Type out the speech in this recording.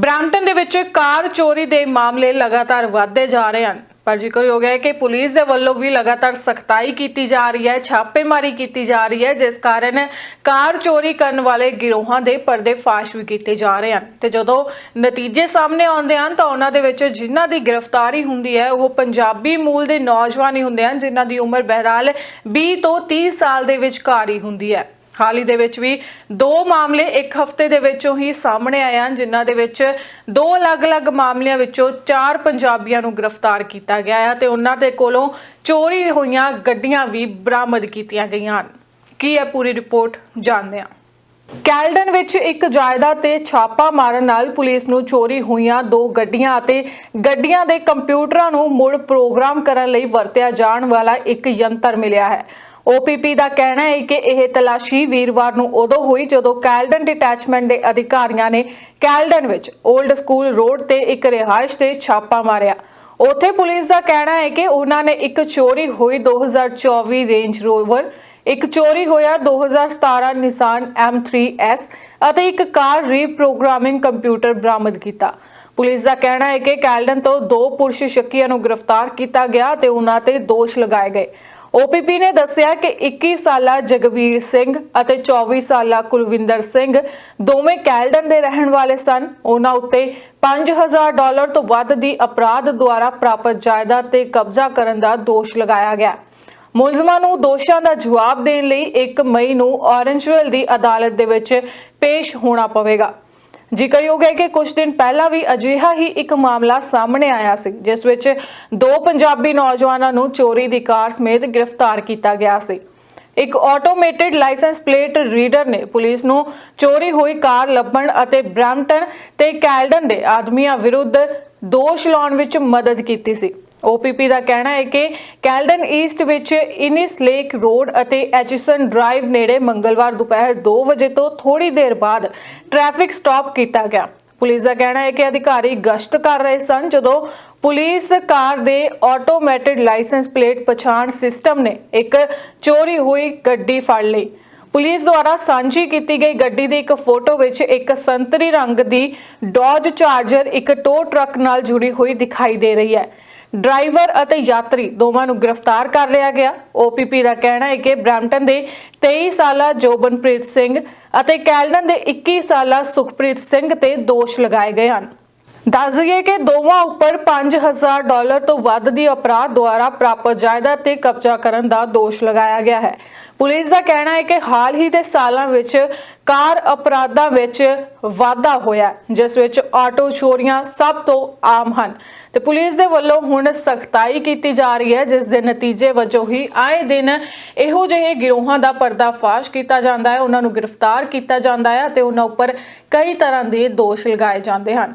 Brampton ਦੇ ਵਿੱਚ ਕਾਰ ਚੋਰੀ ਦੇ ਮਾਮਲੇ ਲਗਾਤਾਰ ਵਧਦੇ ਜਾ ਰਹੇ ਹਨ। ਪਰ ਜ਼ਿਕਰਯੋਗ ਹੈ ਕਿ ਪੁਲਿਸ ਦੇ ਵੱਲੋਂ ਵੀ ਲਗਾਤਾਰ ਸਖਤਾਈ ਕੀਤੀ ਜਾ ਰਹੀ ਹੈ, ਛਾਪੇਮਾਰੀ ਕੀਤੀ ਜਾ ਰਹੀ ਹੈ, ਜਿਸ ਕਾਰਨ ਕਾਰ ਚੋਰੀ ਕਰਨ ਵਾਲੇ ਗਿਰੋਹਾਂ ਦੇ ਪਰਦੇ ਫਾਸ਼ ਵੀ ਕੀਤੇ ਜਾ ਰਹੇ ਹਨ। ਤੇ ਜਦੋਂ ਨਤੀਜੇ ਸਾਹਮਣੇ ਆਉਂਦੇ ਹਨ, ਤਾਂ ਉਹਨਾਂ ਦੇ ਵਿੱਚ ਜਿਨ੍ਹਾਂ ਦੀ ਗ੍ਰਿਫਤਾਰੀ ਹੁੰਦੀ ਹੈ, ਉਹ ਪੰਜਾਬੀ ਮੂਲ ਦੇ ਨੌਜਵਾਨ ਹੀ ਹੁੰਦੇ ਹਨ, ਜਿਨ੍ਹਾਂ ਦੀ ਉਮਰ ਬਹਿਰਾਲ 20 ਤੋਂ 30 ਸਾਲ ਦੇ ਵਿਚਕਾਰ ਹੀ ਹੁੰਦੀ ਹੈ। ਹਾਲ ਹੀ ਦੇ ਵਿੱਚ ਵੀ ਦੋ ਮਾਮਲੇ ਇੱਕ ਹਫ਼ਤੇ ਦੇ ਵਿੱਚੋਂ ਹੀ ਸਾਹਮਣੇ ਆਏ ਹਨ, ਜਿਨ੍ਹਾਂ ਦੇ ਵਿੱਚ ਦੋ ਅਲੱਗ-ਅਲੱਗ ਮਾਮਲਿਆਂ ਵਿੱਚੋਂ ਚਾਰ ਪੰਜਾਬੀਆਂ ਨੂੰ ਗ੍ਰਿਫਤਾਰ ਕੀਤਾ ਗਿਆ ਹੈ ਤੇ ਉਹਨਾਂ ਦੇ ਕੋਲੋਂ ਚੋਰੀ ਹੋਈਆਂ ਗੱਡੀਆਂ ਵੀ ਬਰਾਮਦ ਕੀਤੀਆਂ ਗਈਆਂ ਹਨ। ਕੀ ਹੈ ਪੂਰੀ ਰਿਪੋਰਟ ਜਾਣਦੇ ਹਾਂ। ਕੈਲਡਨ ਵਿੱਚ ਇੱਕ ਜਾਇਦਾਦ ਤੇ ਛਾਪਾ ਮਾਰਨ ਨਾਲ ਪੁਲਿਸ ਨੂੰ ਚੋਰੀ ਹੋਈਆਂ ਦੋ ਗੱਡੀਆਂ ਅਤੇ ਗੱਡੀਆਂ ਦੇ ਕੰਪਿਊਟਰਾਂ ਨੂੰ ਮੁੜ ਪ੍ਰੋਗਰਾਮ ਕਰਨ ਲਈ ਵਰਤਿਆ ਜਾਣ ਵਾਲਾ ਇੱਕ ਯੰਤਰ ਮਿਲਿਆ ਹੈ। OPP ਦਾ ਕਹਿਣਾ ਹੈ ਕਿ ਇਹ ਤਲਾਸ਼ੀ ਵੀਰਵਾਰ ਨੂੰ ਉਦੋਂ ਹੋਈ ਜਦੋਂ ਕੈਲਡਨ ਡਿਟੈਚਮੈਂਟ ਦੇ ਅਧਿਕਾਰੀਆਂ ਨੇ ਕੈਲਡਨ ਵਿੱਚ 올ਡ ਸਕੂਲ ਰੋਡ ਤੇ ਇੱਕ ਰਿਹਾਇਸ਼ ਤੇ ਛਾਪਾ ਮਾਰਿਆ। ਉੱਥੇ ਪੁਲਿਸ ਦਾ ਕਹਿਣਾ ਹੈ ਕਿ ਉਹਨਾਂ ਨੇ ਇੱਕ ਚੋਰੀ ਹੋਈ 2024 ਰੇਂਜ ਰੋਵਰ ਇੱਕ ਚੋਰੀ ਹੋਇਆ 2017 ਨਿਸਾਨ M3S ਅਤੇ ਇੱਕ ਕਾਰ ਰੀਪ੍ਰੋਗਰਾਮਿੰਗ ਕੰਪਿਊਟਰ ਬਰਾਮਦ ਕੀਤਾ। ਪੁਲਿਸ ਦਾ ਕਹਿਣਾ ਹੈ ਕਿ ਕੈਲਡਨ ਤੋਂ ਦੋ ਪੁਰਸ਼ ਸ਼ੱਕੀਆਂ ਨੂੰ ਗ੍ਰਿਫਤਾਰ ਕੀਤਾ ਗਿਆ ਤੇ ਉਹਨਾਂ ਤੇ ਦੋਸ਼ ਲਗਾਏ ਗਏ। OPP ਨੇ ਦੱਸਿਆ ਕਿ 21 ਸਾਲਾ ਜਗਵੀਰ ਸਿੰਘ ਅਤੇ 24 ਸਾਲਾ ਕੁਲਵਿੰਦਰ ਸਿੰਘ ਦੋਵੇਂ ਕੈਲਡਨ ਦੇ ਰਹਿਣ ਵਾਲੇ ਸਨ। ਉਹਨਾਂ ਉੱਤੇ 5000 ਡਾਲਰ ਤੋਂ ਵੱਧ ਦੀ ਅਪਰਾਧ ਦੁਆਰਾ ਪ੍ਰਾਪਤ ਜਾਇਦਾਦ ਤੇ ਕਬਜ਼ਾ ਕਰਨ ਦਾ ਦੋਸ਼ ਲਗਾਇਆ ਗਿਆ। ਮੁਲਜ਼ਮਾਂ ਨੂੰ ਦੋਸ਼ਾਂ ਦਾ ਜਵਾਬ ਦੇਣ ਲਈ 1 ਮਈ ਨੂੰ ਔਰੰਜਵਿਲ ਦੀ ਅਦਾਲਤ ਦੇ ਵਿੱਚ ਪੇਸ਼ ਹੋਣਾ ਪਵੇਗਾ। ਜ਼ਿਕਰਯੋਗ ਹੈ ਕਿ ਕੁਝ ਦਿਨ ਪਹਿਲਾਂ ਵੀ ਅਜਿਹਾ ਹੀ ਇੱਕ ਮਾਮਲਾ ਸਾਹਮਣੇ ਆਇਆ ਸੀ, ਜਿਸ ਵਿੱਚ ਦੋ ਪੰਜਾਬੀ ਨੌਜਵਾਨਾਂ ਨੂੰ ਚੋਰੀ ਦੀ ਕਾਰ ਸਮੇਤ ਗ੍ਰਿਫਤਾਰ ਕੀਤਾ ਗਿਆ ਸੀ। ਇੱਕ ਆਟੋਮੇਟਿਡ ਲਾਇਸੈਂਸ ਪਲੇਟ ਰੀਡਰ ਨੇ ਪੁਲਿਸ ਨੂੰ ਚੋਰੀ ਹੋਈ ਕਾਰ ਲੱਭਣ ਅਤੇ ਬ੍ਰੈਂਪਟਨ ਤੇ ਕੈਲਡਨ ਦੇ ਆਦਮੀਆਂ ਵਿਰੁੱਧ ਦੋਸ਼ ਲਾਉਣ ਵਿੱਚ ਮਦਦ ਕੀਤੀ ਸੀ। OPP ਦਾ ਕਹਿਣਾ ਹੈ ਕਿ ਕੈਲਡਨ ਈਸਟ ਵਿੱਚ ਇਨਿਸ ਲੇਕ ਰੋਡ ਅਤੇ ਐਚਿਸਨ ਡਰਾਈਵ ਨੇੜੇ ਮੰਗਲਵਾਰ ਦੁਪਹਿਰ 2 ਵਜੇ ਤੋਂ ਥੋੜੀ ਦੇਰ ਬਾਅਦ ਟ੍ਰੈਫਿਕ ਸਟਾਪ ਕੀਤਾ ਗਿਆ। ਪੁਲਿਸ ਦਾ ਕਹਿਣਾ ਹੈ ਕਿ ਅਧਿਕਾਰੀ ਗਸ਼ਤ ਕਰ ਰਹੇ ਸਨ ਜਦੋਂ ਪੁਲਿਸ ਕਾਰ ਦੇ ਆਟੋਮੈਟਿਡ ਲਾਇਸੈਂਸ ਪਲੇਟ ਪਛਾਣ ਸਿਸਟਮ ਨੇ ਇੱਕ ਚੋਰੀ ਹੋਈ ਗੱਡੀ ਫੜ ਲਈ। ਪੁਲਿਸ ਦੁਆਰਾ ਸਾਂਝੀ ਕੀਤੀ ਗਈ ਗੱਡੀ ਦੀ ਇੱਕ ਫੋਟੋ ਵਿੱਚ ਇੱਕ ਸੰਤਰੀ ਰੰਗ ਦੀ ਡੌਜ ਚਾਰਜਰ ਇੱਕ ਟੋ ਟਰੱਕ ਨਾਲ ਜੁੜੀ ਹੋਈ ਦਿਖਾਈ ਦੇ ਰਹੀ ਹੈ। ਡਰਾਈਵਰ ਅਤੇ ਯਾਤਰੀ ਦੋਵਾਂ ਨੂੰ ਗ੍ਰਿਫਤਾਰ ਕਰ ਲਿਆ ਗਿਆ। OPP ਦਾ ਕਹਿਣਾ ਹੈ ਕਿ ਬ੍ਰੈਂਪਟਨ ਦੇ 23 ਸਾਲਾ ਜੋਬਨਪ੍ਰੀਤ ਸਿੰਘ ਅਤੇ ਕੈਲਡਨ ਦੇ 21 ਸਾਲਾ ਸੁਖਪ੍ਰੀਤ ਸਿੰਘ ਤੇ ਦੋਸ਼ ਲਗਾਏ ਗਏ ਹਨ। ਦੱਸ ਦਈਏ ਕਿ ਦੋਵਾਂ ਉੱਪਰ 5000 ਡਾਲਰ ਤੋਂ ਵੱਧ ਦੀ ਅਪਰਾਧ ਦੁਆਰਾ ਪ੍ਰਾਪਤ ਜਾਇਦਾਦ ਤੇ ਕਬਜ਼ਾ ਕਰਨ ਦਾ ਦੋਸ਼ ਲਗਾਇਆ ਗਿਆ ਹੈ। ਪੁਲਿਸ ਦਾ ਕਹਿਣਾ ਹੈ ਕਿ ਹਾਲ ਹੀ ਦੇ ਸਾਲਾਂ ਵਿੱਚ ਕਾਰ ਅਪਰਾਧਾਂ ਵਿੱਚ ਵਾਧਾ ਹੋਇਆ ਜਿਸ ਵਿੱਚ ਆਟੋ ਚੋਰੀਆਂ ਸਭ ਤੋਂ ਆਮ ਹਨ। ਤੇ ਪੁਲਿਸ ਦੇ ਵੱਲੋਂ ਹੁਣ ਸਖਤਾਈ ਕੀਤੀ ਜਾ ਰਹੀ ਹੈ, ਜਿਸ ਦੇ ਨਤੀਜੇ ਵਜੋਂ ਹੀ ਆਏ ਦਿਨ ਇਹੋ ਜਿਹੇ ਗਿਰੋਹਾਂ ਦਾ ਪਰਦਾਫਾਸ਼ ਕੀਤਾ ਜਾਂਦਾ ਹੈ, ਉਹਨਾਂ ਨੂੰ ਗ੍ਰਿਫਤਾਰ ਕੀਤਾ ਜਾਂਦਾ ਹੈ ਤੇ ਉਹਨਾਂ ਉੱਪਰ ਕਈ ਤਰ੍ਹਾਂ ਦੇ ਦੋਸ਼ ਲਗਾਏ ਜਾਂਦੇ ਹਨ।